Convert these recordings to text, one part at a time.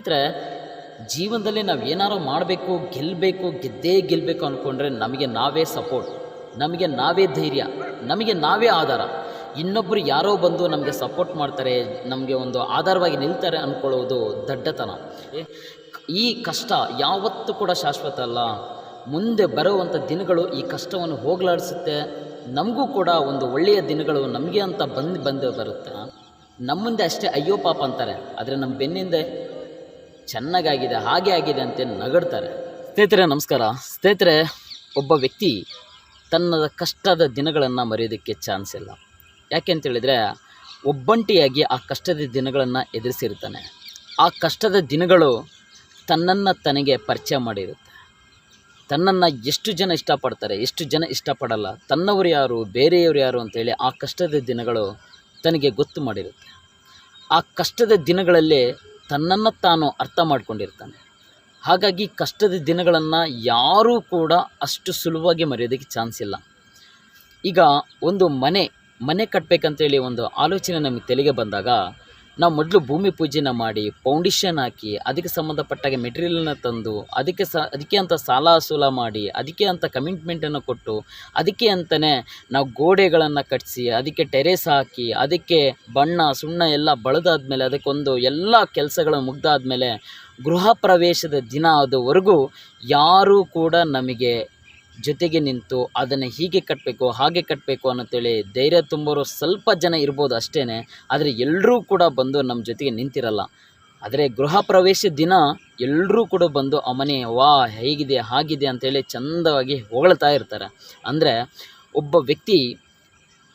ಸ್ನೇಹಿತರೆ ಜೀವನದಲ್ಲಿ ನಾವು ಏನಾರೋ ಮಾಡಬೇಕು ಗೆಲ್ಲಬೇಕು ಗೆದ್ದೇ ಗೆಲ್ಲಬೇಕು ಅಂದ್ಕೊಂಡ್ರೆ ನಮಗೆ ನಾವೇ ಸಪೋರ್ಟ್ ನಮಗೆ ನಾವೇ ಧೈರ್ಯ, ನಮಗೆ ನಾವೇ ಆಧಾರ. ಇನ್ನೊಬ್ಬರು ಯಾರೋ ಬಂದು ನಮಗೆ ಸಪೋರ್ಟ್ ಮಾಡ್ತಾರೆ, ನಮಗೆ ಒಂದು ಆಧಾರವಾಗಿ ನಿಲ್ತಾರೆ ಅಂದ್ಕೊಳ್ಳೋದು ದಡ್ಡತನ. ಈ ಕಷ್ಟ ಯಾವತ್ತೂ ಕೂಡ ಶಾಶ್ವತ ಅಲ್ಲ. ಮುಂದೆ ಬರುವಂಥ ದಿನಗಳು ಈ ಕಷ್ಟವನ್ನು ಹೋಗಲಾಡಿಸುತ್ತೆ. ನಮಗೂ ಕೂಡ ಒಂದು ಒಳ್ಳೆಯ ದಿನಗಳು ನಮಗೆ ಅಂತ ಬಂದು ಬಂದು ಬರುತ್ತೆ. ನಮ್ಮ ಮುಂದೆ ಅಷ್ಟೇ ಅಯ್ಯೋ ಪಾಪ ಅಂತಾರೆ. ಆದರೆ ನಮ್ಮ ಬೆನ್ನಿಂದೆ ಚೆನ್ನಾಗಾಗಿದೆ, ಹಾಗೆ ಆಗಿದೆ ಅಂತ ನಗಡ್ತಾರೆ. ಸ್ನೇಹಿತರೆ, ನಮಸ್ಕಾರ. ಸ್ನೇಹಿತರೆ, ಒಬ್ಬ ವ್ಯಕ್ತಿ ತನ್ನ ಕಷ್ಟದ ದಿನಗಳನ್ನು ಮರೆಯೋದಕ್ಕೆ ಚಾನ್ಸ್ ಇಲ್ಲ. ಯಾಕೆ ಅಂತೇಳಿದರೆ ಒಬ್ಬಂಟಿಯಾಗಿ ಆ ಕಷ್ಟದ ದಿನಗಳನ್ನು ಎದುರಿಸಿರ್ತಾನೆ. ಆ ಕಷ್ಟದ ದಿನಗಳು ತನ್ನನ್ನು ತನಗೆ ಪರಿಚಯ ಮಾಡಿರುತ್ತೆ. ತನ್ನನ್ನು ಎಷ್ಟು ಜನ ಇಷ್ಟಪಡ್ತಾರೆ, ಎಷ್ಟು ಜನ ಇಷ್ಟಪಡಲ್ಲ, ತನ್ನವರು ಯಾರು, ಬೇರೆಯವರು ಯಾರು ಅಂತೇಳಿ ಆ ಕಷ್ಟದ ದಿನಗಳು ತನಗೆ ಗೊತ್ತು ಮಾಡಿರುತ್ತೆ. ಆ ಕಷ್ಟದ ದಿನಗಳಲ್ಲೇ ತನ್ನನ್ನು ತಾನು ಅರ್ಥ ಮಾಡಿಕೊಂಡಿರ್ತಾನೆ. ಹಾಗಾಗಿ ಕಷ್ಟದ ದಿನಗಳನ್ನು ಯಾರೂ ಕೂಡ ಅಷ್ಟು ಸುಲಭವಾಗಿ ಮರೆಯೋದಕ್ಕೆ ಚಾನ್ಸ್ ಇಲ್ಲ. ಈಗ ಒಂದು ಮನೆ ಮನೆ ಕಟ್ಟಬೇಕಂತೇಳಿ ಒಂದು ಆಲೋಚನೆ ನಮಗೆ ತಲೆಗೆ ಬಂದಾಗ ನಾವು ಮೊದಲು ಭೂಮಿ ಪೂಜೆನ ಮಾಡಿ ಫೌಂಡೇಶನ್ ಹಾಕಿ ಅದಕ್ಕೆ ಸಂಬಂಧಪಟ್ಟಾಗೆ ಮೆಟೀರಿಯಲ್ನ ತಂದು ಅದಕ್ಕೆ ಸ, ಅದಕ್ಕೆ ಅಂತ ಸಾಲ ಸೂಲ ಮಾಡಿ, ಅದಕ್ಕೆ ಅಂತ ಕಮಿಟ್ಮೆಂಟನ್ನು ಕೊಟ್ಟು, ಅದಕ್ಕೆ ಅಂತಲೇ ನಾವು ಗೋಡೆಗಳನ್ನು ಕಟ್ಟಿಸಿ ಅದಕ್ಕೆ ಟೆರೇಸ್ ಹಾಕಿ, ಅದಕ್ಕೆ ಬಣ್ಣ, ಸುಣ್ಣ ಎಲ್ಲ ಬಳದಾದ್ಮೇಲೆ ಅದಕ್ಕೊಂದು ಎಲ್ಲ ಕೆಲಸಗಳು ಮುಗ್ದಾದ್ಮೇಲೆ ಗೃಹ ಪ್ರವೇಶದ ದಿನ ಆದವರೆಗೂ ಯಾರೂ ಕೂಡ ನಮಗೆ ಜೊತೆಗೆ ನಿಂತು ಅದನ್ನು ಹೀಗೆ ಕಟ್ಟಬೇಕು ಹಾಗೆ ಕಟ್ಟಬೇಕು ಅನ್ನೋಂತೇಳಿ ಧೈರ್ಯ ತುಂಬೋರು ಸ್ವಲ್ಪ ಜನ ಇರ್ಬೋದು ಅಷ್ಟೇ ಆದರೆ ಎಲ್ಲರೂ ಕೂಡ ಬಂದು ನಮ್ಮ ಜೊತೆಗೆ ನಿಂತಿರಲ್ಲ. ಆದರೆ ಗೃಹ ಪ್ರವೇಶ ದಿನ ಎಲ್ಲರೂ ಕೂಡ ಬಂದು ಆ ಮನೆ ವಾ, ಹೇಗಿದೆ, ಹಾಗಿದೆ ಅಂತೇಳಿ ಚಂದವಾಗಿ ಹೊಗಳ್ತಾ ಇರ್ತಾರೆ. ಅಂದರೆ ಒಬ್ಬ ವ್ಯಕ್ತಿ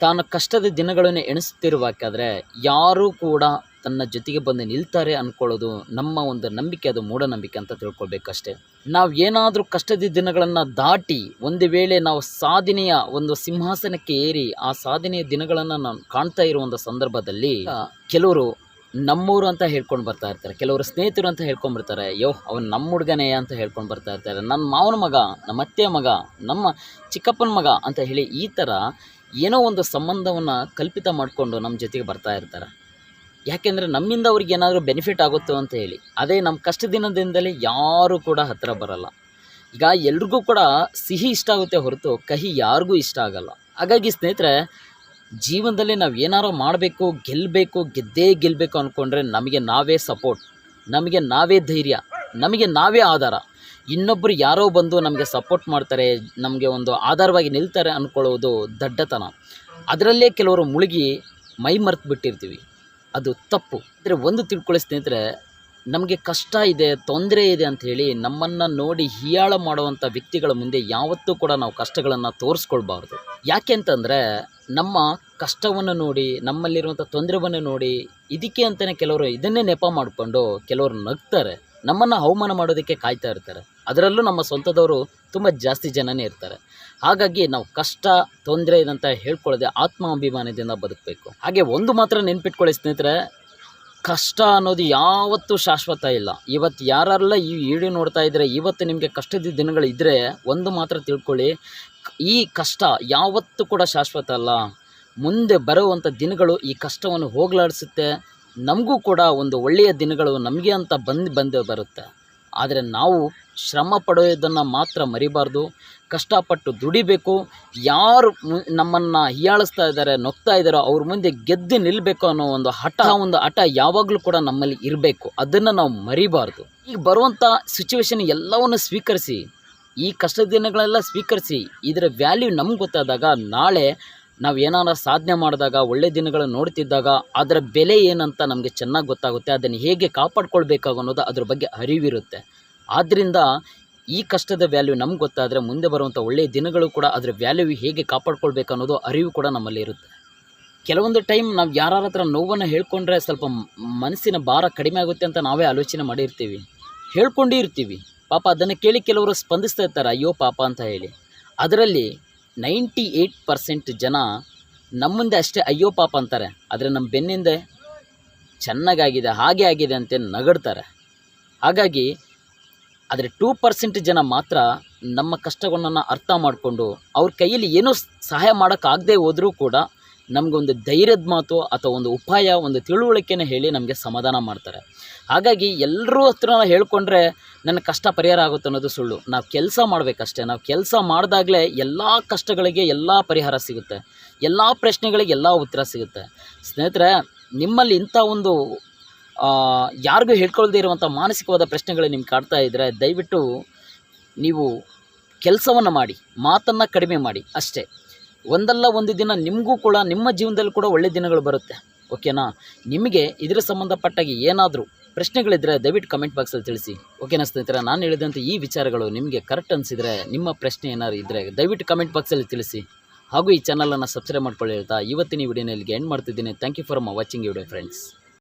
ತಾನು ಕಷ್ಟದ ದಿನಗಳನ್ನು ಎಣಿಸ್ತಿರ್ಬೇಕಾದ್ರೆ ಯಾರೂ ಕೂಡ ತನ್ನ ಜೊತೆಗೆ ಬಂದು ನಿಲ್ತಾರೆ ಅನ್ಕೊಳ್ಳೋದು ನಮ್ಮ ಒಂದು ನಂಬಿಕೆ, ಅದು ಮೂಢನಂಬಿಕೆ ಅಂತ ತಿಳ್ಕೊಳ್ಬೇಕಷ್ಟೇ. ನಾವು ಏನಾದರೂ ಕಷ್ಟದ ದಿನಗಳನ್ನು ದಾಟಿ ಒಂದು ವೇಳೆ ನಾವು ಸಾಧನೆಯ ಒಂದು ಸಿಂಹಾಸನಕ್ಕೆ ಏರಿ ಆ ಸಾಧನೆಯ ದಿನಗಳನ್ನು ನಾವು ಕಾಣ್ತಾ ಇರುವಂಥ ಸಂದರ್ಭದಲ್ಲಿ ಕೆಲವರು ನಮ್ಮೂರು ಅಂತ ಹೇಳ್ಕೊಂಡು ಬರ್ತಾ ಇರ್ತಾರೆ. ಕೆಲವರು ಸ್ನೇಹಿತರು ಅಂತ ಹೇಳ್ಕೊಂಡು ಬರ್ತಾರೆ. ಯೋ, ಅವನು ನಮ್ಮ ಹುಡುಗನೇ ಅಂತ ಹೇಳ್ಕೊಂಡು ಬರ್ತಾ ಇರ್ತಾರೆ. ನನ್ನ ಮಾವನ ಮಗ, ನಮ್ಮ ಅತ್ತೆಯ ಮಗ, ನಮ್ಮ ಚಿಕ್ಕಪ್ಪನ ಮಗ ಅಂತ ಹೇಳಿ ಈ ಥರ ಏನೋ ಒಂದು ಸಂಬಂಧವನ್ನು ಕಲ್ಪಿತ ಮಾಡಿಕೊಂಡು ನಮ್ಮ ಜೊತೆಗೆ ಬರ್ತಾ ಇರ್ತಾರೆ. ಯಾಕೆಂದರೆ ನಮ್ಮಿಂದ ಅವ್ರಿಗೆ ಏನಾದರೂ ಬೆನಿಫಿಟ್ ಆಗುತ್ತೋ ಅಂತ ಹೇಳಿ. ಅದೇ ನಮ್ಮ ಕಷ್ಟ ದಿನದಿಂದಲೇ ಯಾರೂ ಕೂಡ ಹತ್ತಿರ ಬರಲ್ಲ. ಈಗ ಎಲ್ರಿಗೂ ಕೂಡ ಸಿಹಿ ಇಷ್ಟ ಆಗುತ್ತೆ ಹೊರತು ಕಹಿ ಯಾರಿಗೂ ಇಷ್ಟ ಆಗಲ್ಲ. ಹಾಗಾಗಿ ಸ್ನೇಹಿತರೆ, ಜೀವನದಲ್ಲಿ ನಾವು ಏನಾರೋ ಮಾಡಬೇಕು ಗೆಲ್ಲಬೇಕು ಗೆದ್ದೇ ಗೆಲ್ಲಬೇಕು ಅಂದ್ಕೊಂಡ್ರೆ ನಮಗೆ ನಾವೇ ಸಪೋರ್ಟ್ ನಮಗೆ ನಾವೇ ಧೈರ್ಯ, ನಮಗೆ ನಾವೇ ಆಧಾರ. ಇನ್ನೊಬ್ಬರು ಯಾರೋ ಬಂದು ನಮಗೆ ಸಪೋರ್ಟ್ ಮಾಡ್ತಾರೆ, ನಮಗೆ ಒಂದು ಆಧಾರವಾಗಿ ನಿಲ್ತಾರೆ ಅಂದ್ಕೊಳ್ಳೋದು ದಡ್ಡತನ. ಅದರಲ್ಲೇ ಕೆಲವರು ಮುಳುಗಿ ಮೈ ಮರೆತು ಬಿಟ್ಟಿರ್ತೀವಿ ಅದು ತಪ್ಪು. ಅಂದರೆ ಒಂದು ತಿಳ್ಕೊಳ್ಳಿ ಸ್ನೇಹಿತರೆ, ನಮಗೆ ಕಷ್ಟ ಇದೆ, ತೊಂದರೆ ಇದೆ ಅಂತ ಹೇಳಿ ನಮ್ಮನ್ನು ನೋಡಿ ಹೀಯಾಳ ಮಾಡುವಂಥ ವ್ಯಕ್ತಿಗಳ ಮುಂದೆ ಯಾವತ್ತೂ ಕೂಡ ನಾವು ಕಷ್ಟಗಳನ್ನು ತೋರಿಸ್ಕೊಳ್ಬಾರ್ದು. ಯಾಕೆ ಅಂತಂದರೆ, ನಮ್ಮ ಕಷ್ಟವನ್ನು ನೋಡಿ ನಮ್ಮಲ್ಲಿರುವಂಥ ತೊಂದರೆವನ್ನು ನೋಡಿ ಇದಕ್ಕೆ ಅಂತಲೇ ಕೆಲವರು ಇದನ್ನೇ ನೆಪ ಮಾಡಿಕೊಂಡು ಕೆಲವರು ನಗ್ತಾರೆ. ನಮ್ಮನ್ನು ಅವಮಾನ ಮಾಡೋದಕ್ಕೆ ಕಾಯ್ತಾ ಇರ್ತಾರೆ. ಅದರಲ್ಲೂ ನಮ್ಮ ಸ್ವಂತದವರು ತುಂಬ ಜಾಸ್ತಿ ಜನನೇ ಇರ್ತಾರೆ. ಹಾಗಾಗಿ ನಾವು ಕಷ್ಟ, ತೊಂದರೆ ಇದಂತ ಹೇಳ್ಕೊಳ್ಳದೆ ಆತ್ಮಾಭಿಮಾನದಿಂದ ಬದುಕಬೇಕು. ಹಾಗೆ ಒಂದು ಮಾತ್ರ ನೆನ್ಪಿಟ್ಕೊಳ್ಳಿ ಸ್ನೇಹಿತರೆ, ಕಷ್ಟ ಅನ್ನೋದು ಯಾವತ್ತೂ ಶಾಶ್ವತ ಇಲ್ಲ. ಇವತ್ತು ಯಾರೆಲ್ಲ ಈ ವಿಡಿಯೋ ನೋಡ್ತಾ ಇದ್ದರೆ ಇವತ್ತು ನಿಮಗೆ ಕಷ್ಟದ ದಿನಗಳು ಇದ್ದರೆ ಒಂದು ಮಾತ್ರ ತಿಳ್ಕೊಳ್ಳಿ, ಈ ಕಷ್ಟ ಯಾವತ್ತೂ ಕೂಡ ಶಾಶ್ವತ ಅಲ್ಲ. ಮುಂದೆ ಬರುವಂಥ ದಿನಗಳು ಈ ಕಷ್ಟವನ್ನು ಹೋಗಲಾಡಿಸುತ್ತೆ. ನಮಗೂ ಕೂಡ ಒಂದು ಒಳ್ಳೆಯ ದಿನಗಳು ನಮಗೆ ಅಂತ ಬಂದು ಬಂದು ಬರುತ್ತೆ. ಆದರೆ ನಾವು ಶ್ರಮ ಪಡೆಯೋದನ್ನು ಮಾತ್ರ ಮರಿಬಾರ್ದು. ಕಷ್ಟಪಟ್ಟು ದುಡಿಬೇಕು. ಯಾರು ನಮ್ಮನ್ನು ಹೀಯಾಳಿಸ್ತಾ ಇದ್ದಾರೆ ನೊಗ್ತಾ ಇದ್ದಾರೋ, ಅವ್ರ ಮುಂದೆ ಗೆದ್ದು ನಿಲ್ಲಬೇಕು ಅನ್ನೋ ಒಂದು ಹಠ ಒಂದು ಹಠ ಯಾವಾಗಲೂ ಕೂಡ ನಮ್ಮಲ್ಲಿ ಇರಬೇಕು. ಅದನ್ನು ನಾವು ಮರಿಬಾರ್ದು. ಈಗ ಬರುವಂಥ ಸಿಚುವೇಶನ್ ಎಲ್ಲವನ್ನು ಸ್ವೀಕರಿಸಿ, ಈ ಕಷ್ಟದ ದಿನಗಳೆಲ್ಲ ಸ್ವೀಕರಿಸಿ, ಇದರ ವ್ಯಾಲ್ಯೂ ನಮ್ಗೆ ಗೊತ್ತಾದಾಗ ನಾಳೆ ನಾವು ಏನಾರ ಸಾಧನೆ ಮಾಡಿದಾಗ, ಒಳ್ಳೆ ದಿನಗಳನ್ನು ನೋಡ್ತಿದ್ದಾಗ, ಅದರ ಬೆಲೆ ಏನಂತ ನಮಗೆ ಚೆನ್ನಾಗಿ ಗೊತ್ತಾಗುತ್ತೆ. ಅದನ್ನು ಹೇಗೆ ಕಾಪಾಡ್ಕೊಳ್ಬೇಕಾಗ ಅನ್ನೋದು ಅದ್ರ ಬಗ್ಗೆ ಅರಿವಿರುತ್ತೆ. ಆದ್ದರಿಂದ ಈ ಕಷ್ಟದ ವ್ಯಾಲ್ಯೂ ನಮ್ಗೆ ಗೊತ್ತಾದರೆ ಮುಂದೆ ಬರುವಂಥ ಒಳ್ಳೆಯ ದಿನಗಳು ಕೂಡ ಅದರ ವ್ಯಾಲ್ಯೂ ಹೇಗೆ ಕಾಪಾಡ್ಕೊಳ್ಬೇಕು ಅನ್ನೋದು ಅರಿವು ಕೂಡ ನಮ್ಮಲ್ಲಿ ಇರುತ್ತೆ. ಕೆಲವೊಂದು ಟೈಮ್ ನಾವು ಯಾರ ಹತ್ರ ನೋವನ್ನು ಹೇಳ್ಕೊಂಡ್ರೆ ಸ್ವಲ್ಪ ಮನಸ್ಸಿನ ಭಾರ ಕಡಿಮೆ ಆಗುತ್ತೆ ಅಂತ ನಾವೇ ಆಲೋಚನೆ ಮಾಡಿರ್ತೀವಿ. ಹೇಳ್ಕೊಂಡೇ ಇರ್ತೀವಿ. ಪಾಪ ಅದನ್ನು ಕೇಳಿ ಕೆಲವರು ಸ್ಪಂದಿಸ್ತಾ ಇರ್ತಾರೆ, ಅಯ್ಯೋ ಪಾಪ ಅಂತ ಹೇಳಿ. ಅದರಲ್ಲಿ ನೈಂಟಿ ಏಯ್ಟ್ ಪರ್ಸೆಂಟ್ ಜನ ನಮ್ಮ ಅಷ್ಟೇ ಅಯ್ಯೋ ಪಾಪ ಅಂತಾರೆ. ಆದರೆ ನಮ್ಮ ಬೆನ್ನಿಂದೆ ಚೆನ್ನಾಗಾಗಿದೆ, ಹಾಗೆ ಆಗಿದೆ ಅಂತ ನಗಡ್ತಾರೆ. ಹಾಗಾಗಿ ಆದರೆ ಟೂ ಪರ್ಸೆಂಟ್ ಜನ ಮಾತ್ರ ನಮ್ಮ ಕಷ್ಟಗಳನ್ನ ಅರ್ಥ ಮಾಡಿಕೊಂಡು ಅವ್ರ ಕೈಯಲ್ಲಿ ಏನೂ ಸಹಾಯ ಮಾಡೋಕ್ಕಾಗದೇ ಹೋದರೂ ಕೂಡ ನಮಗೊಂದು ಧೈರ್ಯದ ಮಾತು ಅಥವಾ ಒಂದು ಉಪಾಯ, ಒಂದು ತಿಳುವಳಿಕೆನ ಹೇಳಿ ನಮಗೆ ಸಮಾಧಾನ ಮಾಡ್ತಾರೆ. ಹಾಗಾಗಿ ಎಲ್ಲರೂ ಹತ್ರ ಹೇಳ್ಕೊಂಡ್ರೆ ನನ್ನ ಕಷ್ಟ ಪರಿಹಾರ ಆಗುತ್ತೆ ಅನ್ನೋದು ಸುಳ್ಳು. ನಾವು ಕೆಲಸ ಮಾಡಬೇಕಷ್ಟೇ. ನಾವು ಕೆಲಸ ಮಾಡಿದಾಗಲೇ ಎಲ್ಲ ಕಷ್ಟಗಳಿಗೆ ಎಲ್ಲ ಪರಿಹಾರ ಸಿಗುತ್ತೆ. ಎಲ್ಲ ಪ್ರಶ್ನೆಗಳಿಗೆ ಎಲ್ಲ ಉತ್ತರ ಸಿಗುತ್ತೆ. ಸ್ನೇಹಿತರೆ, ನಿಮ್ಮಲ್ಲಿ ಇಂಥ ಒಂದು ಯಾರಿಗೂ ಹೇಳ್ಕೊಳ್ಳದೇ ಇರುವಂಥ ಮಾನಸಿಕವಾದ ಪ್ರಶ್ನೆಗಳು ನಿಮ್ಗೆ ಕಾಡ್ತಾ ಇದ್ದರೆ ದಯವಿಟ್ಟು ನೀವು ಕೆಲಸವನ್ನು ಮಾಡಿ, ಮಾತನ್ನು ಕಡಿಮೆ ಮಾಡಿ ಅಷ್ಟೇ. ಒಂದಲ್ಲ ಒಂದು ದಿನ ನಿಮಗೂ ಕೂಡ, ನಿಮ್ಮ ಜೀವನದಲ್ಲಿ ಕೂಡ ಒಳ್ಳೆ ದಿನಗಳು ಬರುತ್ತೆ. ಓಕೆನಾ? ನಿಮಗೆ ಇದರ ಸಂಬಂಧಪಟ್ಟಾಗಿ ಏನಾದರೂ ಪ್ರಶ್ನೆಗಳಿದ್ದರೆ ದಯವಿಟ್ಟು ಕಮೆಂಟ್ ಬಾಕ್ಸಲ್ಲಿ ತಿಳಿಸಿ. ಓಕೆನಾ ಸ್ನೇಹಿತರೆ, ನಾನು ಹೇಳಿದಂಥ ಈ ವಿಚಾರಗಳು ನಿಮಗೆ ಕರೆಕ್ಟ್ ಅನಿಸಿದರೆ, ನಿಮ್ಮ ಪ್ರಶ್ನೆ ಏನಾದ್ರು ಇದ್ದರೆ ದಯವಿಟ್ಟು ಕಮೆಂಟ್ ಬಾಕ್ಸಲ್ಲಿ ತಿಳಿಸಿ. ಹಾಗೂ ಈ ಚಾನಲನ್ನು ಸಬ್ಸ್ಕ್ರೈಬ್ ಮಾಡ್ಕೊಳ್ಳಿ ಹೇಳ್ತಾ, ಇವತ್ತಿನ ವಿಡಿಯೋನಲ್ಲಿ ಎಂಡ್ ಮಾಡ್ತಿದ್ದೀನಿ. ಥ್ಯಾಂಕ್ ಯು ಫಾರ್ ಮ ವಾಚಿಂಗ್ ವಿಡಿಯೋ ಫ್ರೆಂಡ್ಸ್